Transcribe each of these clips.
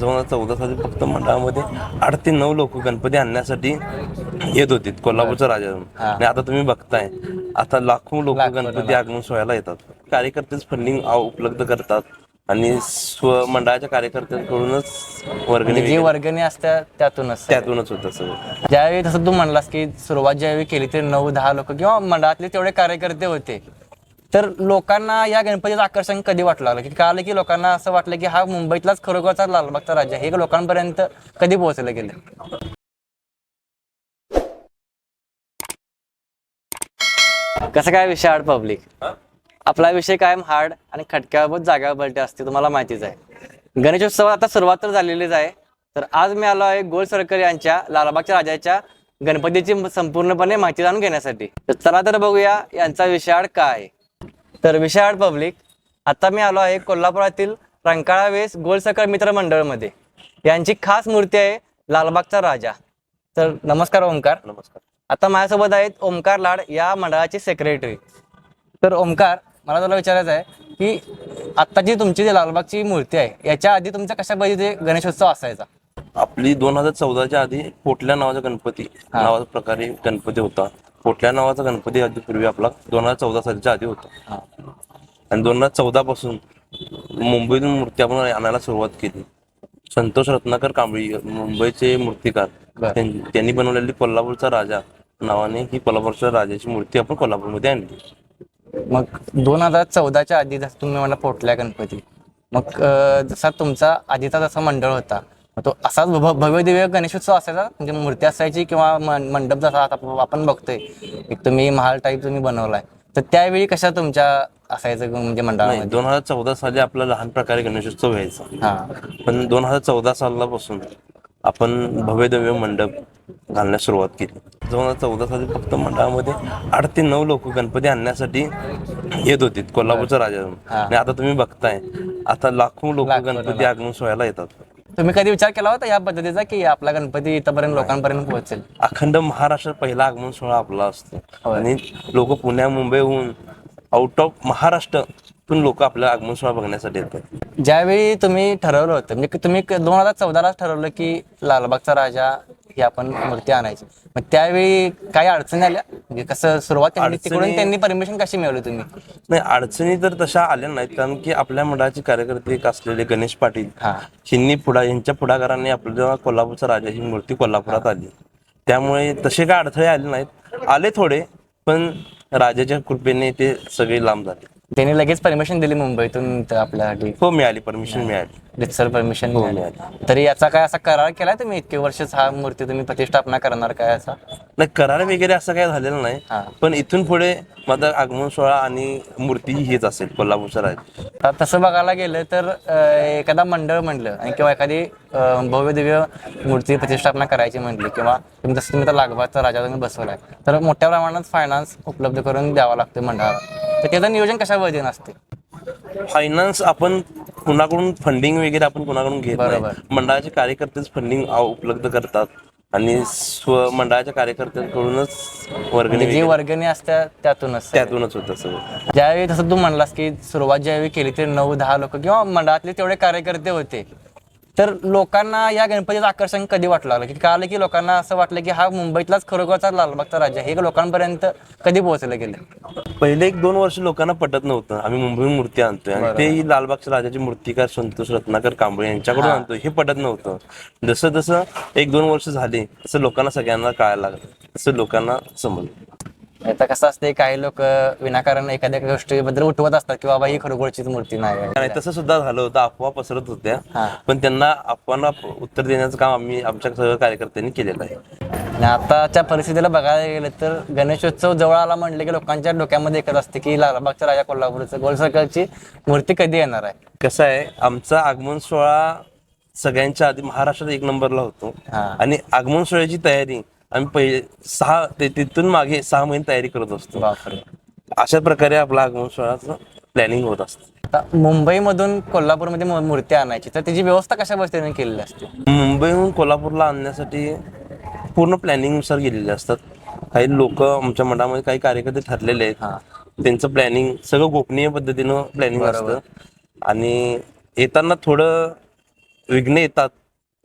दोन हजार चौदा साली फक्त मंडळामध्ये आठ ते नऊ लोक गणपती आणण्यासाठी येत होते कोल्हापूरच्या राजाजून हा. आणि आता तुम्ही बघताय आता लाखो लोक गणपती आगमन सोहळ्याला येतात. कार्यकर्तेच फंडिंग उपलब्ध करतात आणि स्व मंडळाच्या कार्यकर्त्यांकडूनच वर्गणी जी वर्गणी असते त्यातूनच त्यातूनच होतं सगळं. ज्यावेळी तसं तू म्हणलास की सुरुवात ज्यावेळी केली ते नऊ दहा लोक किंवा मंडळातले तेवढे कार्यकर्ते होते. तर लोकांना या गणपतीचं आकर्षण कधी वाटलं लागलं? की कळालं की लोकांना असं वाटलं की हा मुंबईतलाच खरोखरचा लालबागचा राज्य आहे. हे लोकांपर्यंत कधी पोहोचलं गेलं? कसं काय विषय हार्ड पब्लिक आपला विषय कायम हार्ड आणि खटक्यावर जाग्यावर बलटे असते तुम्हाला माहितीच आहे. गणेशोत्सवात आता सुरुवात तर झालेलीच आहे. तर आज मी आलो आहे गोल सरकर यांच्या लालबागच्या राजाच्या गणपतीची संपूर्णपणे माहिती जाणून घेण्यासाठी. तर चला तर बघूया यांचा विषयाड काय आहे. तर विषयाड पब्लिक आता मी आलो आहे कोल्हापुरातील रंकाळा वेस गोल सरकर मित्र मंडळमध्ये. यांची खास मूर्ती आहे लालबागचा राजा. तर नमस्कार ओंकार. नमस्कार. आता माझ्यासोबत आहेत ओमकार लाड या मंडळाचे सेक्रेटरी तर ओमकार मला तुला विचारायचं आहे की आत्ताची तुमची जी लालबागची मूर्ती आहे याच्या आधी तुमचा कशा पद्धतीने गणेशोत्सव असायचा? आपली दोन हजार चौदाच्या आधी पोटल्या नावाचा गणपती नावाचा प्रकारे गणपती होता. पोटल्या नावाचा गणपती आधी पूर्वी आपला दोन हजार चौदा सालच्या आधी होता. आणि दोन हजार चौदा पासून मुंबईतून मूर्ती आपण आणायला सुरुवात केली. संतोष रत्नाकर कांबळी मुंबईचे मूर्तिकार. त्यांनी बनवलेली कोल्हापूरचा राजा. नावाने ही कोल्हापूरच्या राजाची मूर्ती आपण कोल्हापूरमध्ये आणली. मग दोन हजार चौदाच्या आधी तुम्ही म्हणला पोटल्या गणपती. मग जसा तुमचा आधीचा जसा मंडळ होता तो असाच भव- भव्य दिव्य गणेशोत्सव असायचा. म्हणजे मूर्ती असायची किंवा मंडप जसा आता आपण बघतोय एक तुम्ही महाल टाईप तुम्ही बनवलाय. तर त्यावेळी कशा तुमच्या असायचं म्हणजे मंडळामध्ये? दोन हजार चौदा साली आपला लहान प्रकारे गणेशोत्सव व्हायचा. हा. पण दोन हजार चौदा सालापासून आपण भव्य दिव्य मंडप घालण्यास सुरुवात केली. दोन हजार चौदा साली फक्त मंडळामध्ये आठ ते नऊ लोक गणपती आणण्यासाठी येत होते कोल्हापूरच्या राजाजून हा. आणि आता तुम्ही बघताय आता लाखो लोक गणपती आगमन सोहळ्याला येतात. तुम्ही कधी विचार केला होता या पद्धतीचा की आपला गणपती इथपर्यंत लोकांपर्यंत पोहोचेल? अखंड महाराष्ट्रात पहिला आगमन सोहळा आपला असतो. आणि लोक पुण्या मुंबईहून आउट ऑफ महाराष्ट्रातून लोक आपल्या आगमन सोहळा बघण्यासाठी येतात. ज्यावेळी तुम्ही ठरवलं होतं म्हणजे तुम्ही दोन हजार चौदाला ठरवलं की लालबागचा राजा ही आपण मूर्ती आणायची. मग त्यावेळी काही अडचणी आल्या? म्हणजे कसं सुरुवात त्यांनी तिकडून त्यांनी परमिशन कशी मिळवली तुम्ही? नाही अडचणी तर तशा आल्या नाहीत. कारण की आपल्या मंडळाचे कार्यकर्ते एक असलेले गणेश पाटील हिंनी पुढा यांच्या पुढाकाराने आपल्या कोल्हापूरचा राजा ही मूर्ती कोल्हापुरात आली. त्यामुळे तसे काय अडथळे आले नाहीत. आले थोडे पण राजाच्या कृपेने ते सगळे लांब झाले. त्यांनी लगेच परमिशन दिली मुंबईतून आपल्यासाठी? हो मिळाली. परमिशन मिळाली. रितसर परमिशन हो, मिळाली. तरी याचा काय असा करार केलाय तुम्ही? इतके वर्ष हा मूर्ती तुम्ही प्रतिष्ठापना करणार काय असा? नाही करार वगैरे असं काय झालेलं नाही. हा. पण इथून पुढे माझा आगमन सोहळा आणि मूर्ती हेच असेल कोल्हापूरचा राजा. आता तसं बघायला गेलं तर अं, एखादा मंडळ म्हणलं आणि किंवा एखादी अं, भव्य दिव्य मूर्ती प्रतिष्ठापना करायची म्हणली किंवा तुम्ही जसं तुम्ही तर लागबाचा राजा तुम्ही बसवलाय तर मोठ्या प्रमाणात फायनान्स उपलब्ध करून द्यावा लागतो मंडळाला. तर त्याचं नियोजन कशा पद्धतीने असते? फायनान्स आपण कुणाकडून फंडिंग वगैरे आपण कुणाकडून घेत नाही. मंडळाचे कार्यकर्तेच फंडिंग उपलब्ध करतात. आणि स्व मंडळाच्या कार्यकर्त्यांकडूनच वर्गणी म्हणजे जी वगैरे वर्गणी असते त्यातूनच त्यातूनच होतं सगळं. ज्यावेळी तसं तू म्हणलास की सुरुवात ज्यावेळी केली ते नऊ दहा लोक किंवा मंडळातले तेवढे कार्यकर्ते होते. तर लोकांना या गणपतीचं आकर्षण कधी वाटलं लागलं? की कळालं की लोकांना असं वाटलं की हा मुंबईतलाच खरोखरचा लालबागचा राज्य आहे. हे लोकांपर्यंत कधी पोहोचलं गेलं? पहिले एक दोन वर्ष लोकांना पटत नव्हतं. आम्ही मुंबईहून मूर्ती आणतोय आणि तेही लालबागच्या राजाची मूर्तिकार संतोष रत्नाकर कांबळे यांच्याकडून आणतोय. हे पटत नव्हतं. जसं जसं एक दोन वर्ष झाले तसं लोकांना सगळ्यांना कळायला लागलं. तसं लोकांना समजलं. आता कसं असते काही लोक विनाकारण एखाद्या गोष्टीबद्दल उठवत असतात की बाबा ही खरोखरचीच मूर्ती नाही आहे. तसं सुद्धा झालं होतं अफवा पसरत होत्या. पण त्यांना अफवांना उत्तर देण्याचं काम आम्ही आमच्या सगळ्या कार्यकर्त्यांनी केलेलं आहे आणि आताच्या परिस्थितीला बघायला गेलं तर गणेशोत्सव जवळ आला म्हणले की लोकांच्या डोक्यामध्ये एकच असते की लालबागच्या राजा कोल्हापूरचं गोल सर्कलची मूर्ती कधी येणार आहे कसं आहे आमचा आगमन सोहळा सगळ्यांच्या आधी महाराष्ट्रात एक नंबरला होतो हा. आणि आगमन सोहळ्याची तयारी आम्ही पहिले सहा ते तिथून मागे सहा महिने तयारी करत असतो. बापरे. अशा प्रकारे आपला आगमन सोहळ्याचं प्लॅनिंग होत असतं. आता मुंबईमधून कोल्हापूरमध्ये मू- मूर्ती आणायची तर त्याची व्यवस्था कशा पद्धतीने केलेली असते? मुंबईहून कोल्हापूरला आणण्यासाठी पूर्ण प्लॅनिंगनुसार गेलेले असतात. काही लोक आमच्या मंडळामध्ये काही कार्यकर्ते ठरलेले आहेत. त्यांचं प्लॅनिंग सगळं गोपनीय पद्धतीनं प्लॅनिंग असतं. आणि येताना थोडं विघ्न येतात.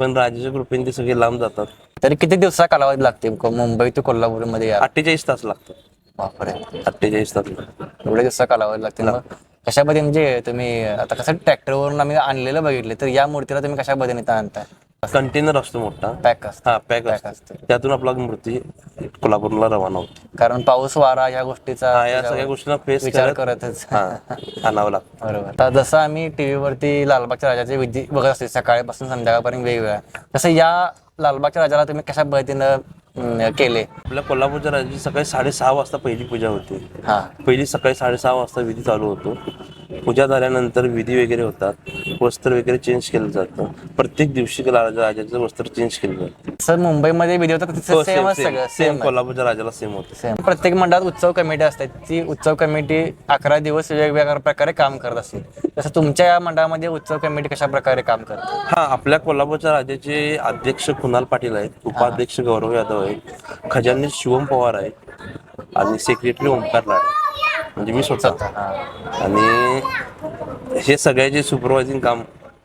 पण राजाच्या कृपेने ते सगळे लांब जातात. तरी किती दिवसा कालावधी लागते को- मुंबई ते कोल्हापूरमध्ये या अठ्ठेचाळीस तास लागतात. बापरे. अठ्ठेचाळीस तास लागतात. एवढे दिवसा कालावधी लागते मग कशा पद्धतीने म्हणजे तुम्ही आता कसं ट्रॅक्टरवरून आम्ही आणलेलं बघितले तर या मूर्तीला तुम्ही कशा पद्धतीने इथं आणताय? कंटेनर असतो मोठा. पॅक असतं. हा पॅक असतो. असते. त्यातून आपला मूर्ती कोल्हापूरला रवाना होते. कारण पाऊस वारा या गोष्टीचा हा या सगळ्या गोष्टींना फेस विचार करत करतच. हा आणावं लागतं. बरोबर. आता जसं आम्ही टीव्ही वरती लालबागच्या राजाचे विधी बघत असते सकाळपासून संध्याकाळपर्यंत वेगवेगळ्या. तसं या लालबागच्या राजाला तुम्ही कशा पद्धतीनं केले. आपल्या कोल्हापूरच्या राजाची सकाळी साडेसहा वाजता पहिली पूजा होते. हा. पहिली सकाळी साडेसहा वाजता विधी चालू होतो. पूजा झाल्यानंतर विधी वगैरे होतात. वस्त्र वगैरे चेंज केलं जातं. प्रत्येक दिवशी राजा राजाचं वस्त्र चेंज केलं जातं. सर मुंबईमध्ये विधी होतात सगळं सेम कोल्हापूरच्या राजाला सेम होतं. सेम प्रत्येक मंडळात उत्सव कमिटी असते. ती उत्सव कमिटी अकरा दिवस वेगवेगळ्या प्रकारे काम करत असते. तसं तुमच्या या मंडळामध्ये उत्सव कमिटी कशा प्रकारे काम करते? हा आपल्या कोल्हापूरच्या राजाचे अध्यक्ष कुणाल पाटील आहेत. उपाध्यक्ष गौरव यादव आहेत. खजाने शिवम पवार आहेत. आणि सेक्रेटरी ओंकार लाड म्हणजे मी स्वतः. हा. आणि हे सगळ्याचे सुपरवायझिंग काम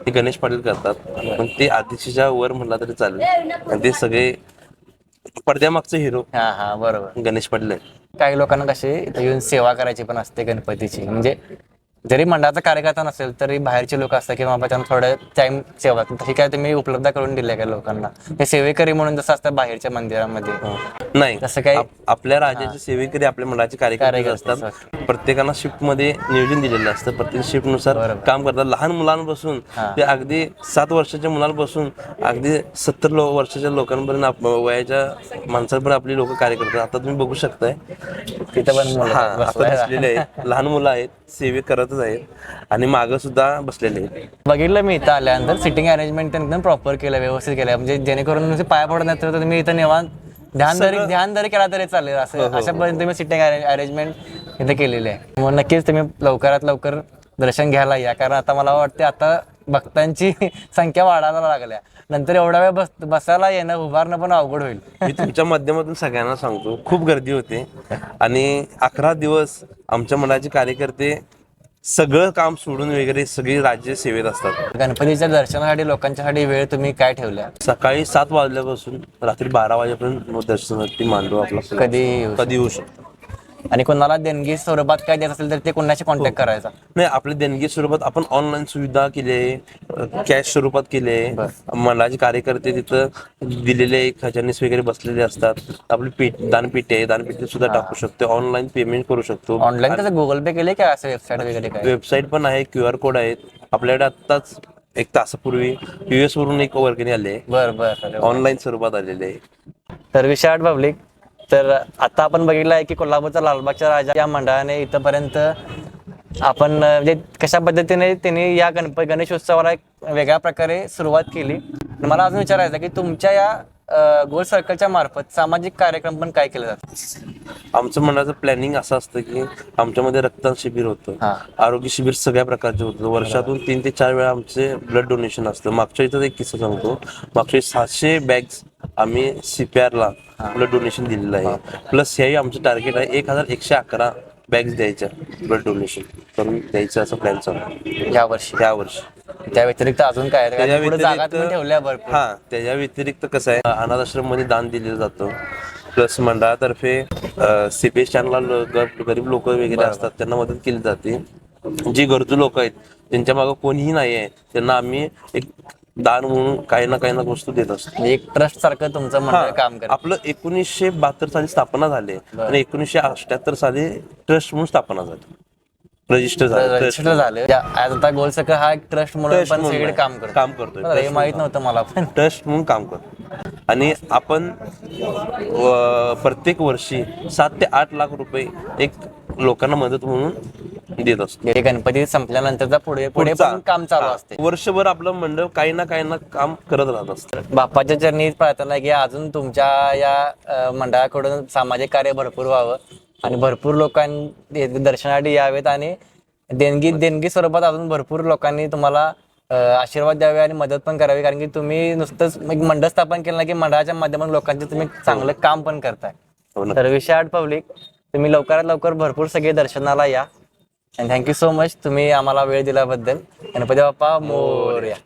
ते गणेश पाटील करतात. पण ते अध्यक्षच्या वर म्हणला तरी चालेल. आणि ते सगळे पडद्यामागचे हिरो हा हा बरोबर. गणेश पाटील आहेत. काही लोकांना इथं येऊन सेवा करायची पण असते गणपतीची. म्हणजे जरी मंडळाचा कार्यकर्ता नसेल तरी बाहेरचे लोक असतात किंवा बाबा त्यांना थोडं टाइम सेवा तशी काय तुम्ही उपलब्ध करून दिल्या काय लोकांना? हे सेवेकरी म्हणून जसं असतं बाहेरच्या मंदिरामध्ये. नाही. तसं काही आप- आपल्या राजाचे सेवेकरी आपल्या मंडळाचे कार्यकर्ते कार्यकर्ते असतात. प्रत्येकांना शिफ्टमध्ये नियोजन दिलेलं असतं. प्रत्येक शिफ्टनुसार. काम करतात. लहान मुलांपासून हा. ते अगदी सात वर्षाच्या मुलांपासून अगदी सत्तर वर्षाच्या लोकांपर्यंत वयाच्या माणसांपर्यंत आपली लोक कार्य करतात. आता तुम्ही बघू शकताय. तिथं पण हा लहान मुलं आहेत. सेवे करतच आहेत आणि मागं सुद्धा बसलेले आहेत. बघितलं मी इथं आल्यानंतर सिटिंग अरेंजमेंट एकदम प्रॉपर केलं व्यवस्थित केलं. म्हणजे जेणेकरून म्हणजे पाया पडत नाही तर तुम्ही इथं निवांत ध्यान जरी ध्यान जरी केला तरी चालेल हो, असं अशा पद्धतीने तुम्ही सिटिंग अरेंजमेंट इथं केलेली आहे. मग नक्कीच तुम्ही लवकरात लवकर दर्शन घ्यायला या. कारण आता मला वाटते आता भक्तांची संख्या वाढायला लागल्या. नंतर एवढा वेळ बस बसायला येणं उभारणं पण अवघड होईल. मी तुमच्या माध्यमातून सगळ्यांना सांगतो खूप गर्दी होते. आणि अकरा दिवस आमच्या मंडळाचे कार्यकर्ते सगळं काम सोडून वगैरे सगळी राज्य सेवेत असतात. गणपतीच्या दर्शनासाठी लोकांच्यासाठी वेळ तुम्ही काय ठेवल्या सकाळी सात वाजल्यापासून रात्री बारा वाजेपर्यंत दर्शनासाठी मांडव आपला कधी कधी येऊ शकतो. आणि कोणाला देणगी स्वरूपात काय द्यायचं असेल तर ते कोणाशी कॉन्टॅक्ट करायचा. नाही आपल्या देणगी स्वरूपात आपण ऑनलाईन सुविधा केली कॅश स्वरूपात केली आहे. मंडळाचे कार्यकर्ते तिथं दिलेले खजानीस वगैरे बसलेले असतात. आपली पीठ दानपेटी आहे दानपेटी सुद्धा टाकू शकतो. ऑनलाईन पेमेंट करू शकतो. ऑनलाईन त्याचं गुगल पे केले का असं वेबसाईट वगैरे काय? वेबसाईट पण आहे क्यू आर कोड आहेत आपल्याकडे आत्ताच एक तासापूर्वी युएस वरून एक वर्गणी आली बर बर ऑनलाईन स्वरूपात आलेले तर विशाळ पब्लिक तर आता आपण बघितलं आहे की कोल्हापूरचा लालबागचा राजा या मंडळाने इथंपर्यंत आपण म्हणजे कशा पद्धतीने त्यांनी या गणपती गणेशोत्सवाला एक वेगळ्या प्रकारे सुरुवात केली. मला अजून विचारायचं की तुमच्या या गोल सर्कलच्या मार्फत सामाजिक कार्यक्रम पण काय केले जातात आमचं मंडळाचं प्लॅनिंग असं असतं की आमच्यामध्ये रक्तदान शिबिर होतं. आरोग्य शिबिर सगळ्या प्रकारचे होतं. वर्षातून तीन ते चार वेळा आमचे ब्लड डोनेशन असतं. मागच्या इथं एक किस्सा सांगतो. मागच्या सातशे बॅग्स आम्ही CPR ला ब्लड डोनेशन दिलेलं आहे. प्लस हेही आमचं टार्गेट आहे एक हजार एकशे अकरा बॅग्स द्यायच्या ब्लड डोनेशन करून द्यायचं असं प्लॅन चालू आहे. या वर्षी. या वर्षी. त्या व्यतिरिक्त अजून काय? त्याच्या व्यतिरिक्त- हा त्याच्या व्यतिरिक्त कसं आहे अनाथ आश्रममध्ये दान दिलेलं जातं. प्लस मंडळातर्फे सीपीएस चॅनलला गरीब लोक वगैरे असतात त्यांना मदत केली जाते. जी गरजू लोक आहेत त्यांच्या मागे कोणीही नाही आहे त्यांना आम्ही एक दान म्हणून काही ना काही ना वस्तू देत असतो म्हणजे एक ट्रस्ट सारखं तुमचं मंडळ काम करत. आपलं एकोणीसशे बहात्तर साली स्थापना झाली आणि एकोणीसशे अठ्याहत्तर साली ट्रस्ट म्हणून स्थापना झाली. रजिस्टर झालं. रजिस्टर झाले. आज आता गोल सर्कल हा एक ट्रस्ट म्हणून पण सगळीकडे. काम करतो काम करतोय. बरं, हे माहीत नव्हतं मला पण. ट्रस्ट म्हणून काम करतो आणि आपण प्रत्येक वर्षी सात ते आठ लाख रुपये एक लोकांना मदत म्हणून देत असतो. हे गणपती संपल्यानंतरचा पुढे पुढे पुढचा- पण काम चालू हा. असते. वर्षभर आपलं मंडळ काही ना काही ना काम करत राहत असतं. बाप्पाच्या चरणी प्रार्थना की अजून तुमच्या या अ, मंडळाकडून सामाजिक कार्य भरपूर व्हावं आणि भरपूर लोकांनी दर्शनासाठी यावेत आणि देणगी देणगी स्वरूपात अजून भरपूर लोकांनी तुम्हाला अ, आशीर्वाद द्यावे आणि मदत पण करावी. कारण की तुम्ही नुसतंच एक मंडळ स्थापन केलं नाही की मंडळाच्या माध्यमातून लोकांचे तुम्ही चांगलं काम पण करताय. हो ना. तर विशाळ पब्लिक तुम्ही लवकरात लवकर भरपूर सगळे दर्शनाला या. थँक्यू सो मच तुम्ही आम्हाला वेळ दिल्याबद्दल. गणपती बाप्पा मोर्या.